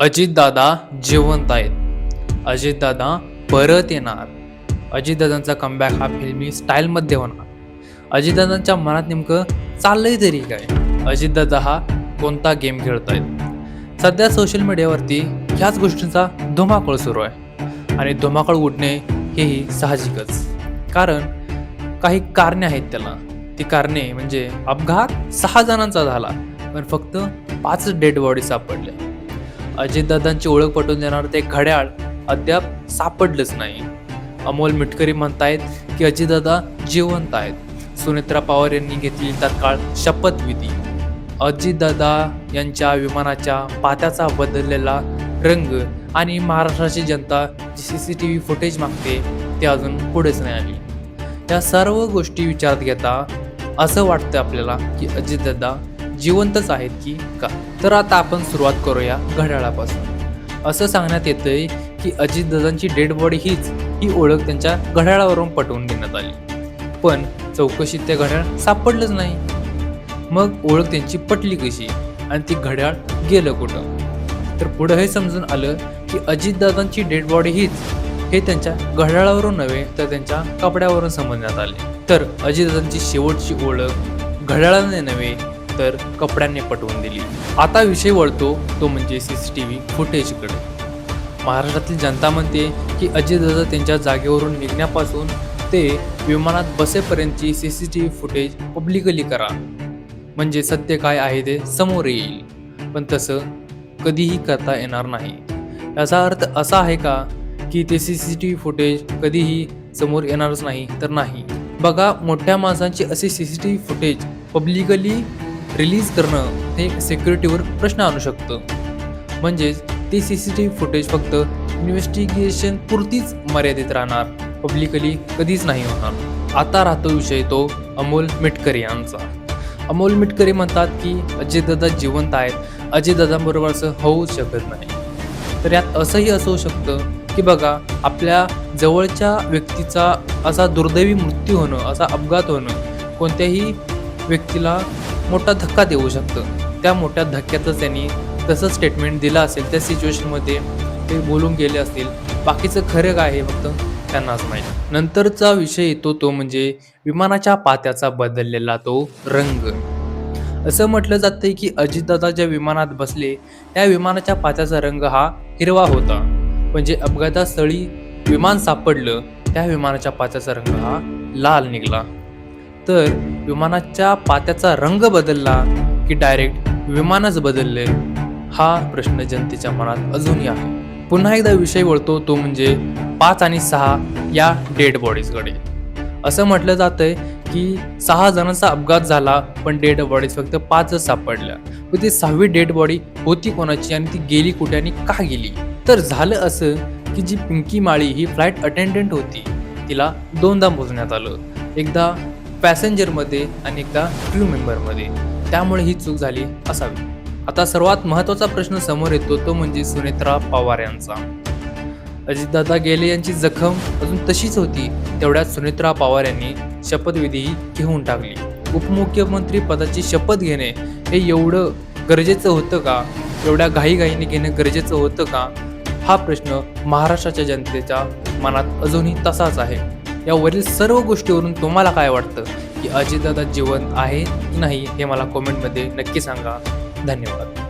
अजितदादा जिवंत आहेत. अजितदादा परत येणार. अजितदादांचा कमबॅक हा फिल्मी स्टाईलमध्ये होणार. अजितदादांच्या मनात नेमकं चाललंय तरी काय? अजितदादा हा कोणता गेम खेळत आहेत सध्या सोशल मीडियावरती ह्याच गोष्टींचा धुमाकूळ सुरू आहे. आणि धुमाकूळ उडणे हेही साहजिकच. कारण काही कारणे आहेत त्याला. ती कारणे म्हणजे अपघात सहा जणांचा झाला. पण फक्त पाच डेड बॉडी सापडल्या अजितदादांची ओळख पटवून देणार ते घड्याळ अद्याप सापडलंच नाही. अमोल मिटकरी म्हणतायत की अजितदादा जिवंत आहेत. सुनेत्रा पवार यांनी घेतली तत्काळ शपथविधी अजितदादा यांच्या विमानाच्या पात्याचा बदललेला रंग आणि महाराष्ट्राची जनता जी C C T V footage मागते ते अजून पुढेच नाही आली. या सर्व गोष्टी विचारात घेता असं वाटतं आपल्याला की अजितदादा जिवंतच आहेत की का? तर आता आपण सुरुवात करूया घड्याळापासून. असं सांगण्यात येतंय की अजितदादांची डेड बॉडी हीच ही ओळख त्यांच्या घड्याळावरून पटवून देण्यात आली. पण चौकशीत ते घड्याळ सापडलंच नाही. मग ओळख त्यांची पटली कशी आणि ती घड्याळ गेलं कुठं? तर पुढं हे समजून आलं की अजितदादांची डेड बॉडी हीच हे त्यांच्या घड्याळावरून नव्हे तर त्यांच्या कपड्यावरून समजण्यात आले. तर अजितदादांची शेवटची ओळख घड्याळाने नव्हे तर कपड्यांनी पटवून दिली. आता विषय वळतो तो म्हणजे सी सी टी व्ही फुटेजकडे महाराष्ट्रातील जनता म्हणते की अजितदादा त्यांच्या जागेवरून निघण्यापासून ते विमानात बसेपर्यंतची C C T V footage publicly करा. म्हणजे सत्य काय आहे ते समोर येईल. पण तसं कधीही करता येणार नाही. याचा अर्थ असा आहे का की ते C C T V footage कधीही समोर येणारच नाही तर नाही. बघा मोठ्या माणसांची असे C C T V footage publicly release करणं हे एक सिक्युरिटीवर प्रश्न आणू शकतं. म्हणजेच ते C C T V footage फक्त इन्व्हेस्टिगेशन पुरतीच मर्यादित राहणार. पब्लिकली कधीच नाही होणार. आता राहतो विषय तो अमोल मिटकरी यांचा. अमोल मिटकरी म्हणतात की अजितदादा जिवंत आहेत. अजितदादांबरोबर असं होऊच शकत नाही. तर यात असंही असू शकतं की बघा आपल्या जवळच्या व्यक्तीचा असा दुर्दैवी मृत्यू होणं असा अपघात होणं कोणत्याही व्यक्तीला मोठा धक्का देऊ शकतं. त्या मोठ्या धक्क्यातच त्यांनी तसं स्टेटमेंट दिलं असेल त्या सिच्युएशनमध्ये ते बोलून गेले असतील. बाकीचं खरं काय आहे फक्त त्यांनाच माहीत. नंतरचा विषय येतो तो म्हणजे विमानाच्या पात्याचा बदललेला तो रंग. असं म्हटलं जातंय की अजितदादा ज्या विमानात बसले त्या विमानाच्या पात्याचा रंग हा हिरवा होता. म्हणजे अपघातास्थळी विमान सापडलं त्या विमानाच्या पात्याचा रंग हा लाल निघाला. तर विमानाच्या पात्याचा रंग बदलला की डायरेक्ट विमानच बदलले? हा प्रश्न जनतेच्या मनात अजूनही आहे. पुन्हा एकदा विषय वळतो तो म्हणजे पाच आणि सहा या डेड बॉडीजकडे असं म्हटलं जातंय की सहा जणांचा अपघात झाला पण डेड बॉडीज फक्त पाचच सापडल्या. व ती सहावी डेड बॉडी होती कोणाची आणि ती गेली कुठे आणि का गेली? तर झालं असं की जी पिंकी माळी ही फ्लाईट अटेंडंट होती तिला दोनदा मोजण्यात आलं. एकदा पॅसेंजरमध्ये आणि एकदा क्रू मेंबरमध्ये त्यामुळे ही चूक झाली असावी. आता सर्वात महत्त्वाचा प्रश्न समोर येतो तो म्हणजे सुनेत्रा पवार यांचा. अजितदादा गेले यांची जखम अजून तशीच होती तेवढ्यात सुनेत्रा पवार यांनी शपथविधीही घेऊन टाकली. उपमुख्यमंत्री पदाची शपथ घेणे हे एवढं गरजेचं होतं का? एवढ्या घाईघाईने घेणं गरजेचं होतं का? हा प्रश्न महाराष्ट्राच्या जनतेच्या मनात अजूनही तसाच आहे. यावरील सर्व गोष्टीवरून तुम्हाला काय वाटतं? की अजितदादा जिवंत आहे की नाही हे मला कॉमेंटमध्ये नक्की सांगा. धन्यवाद.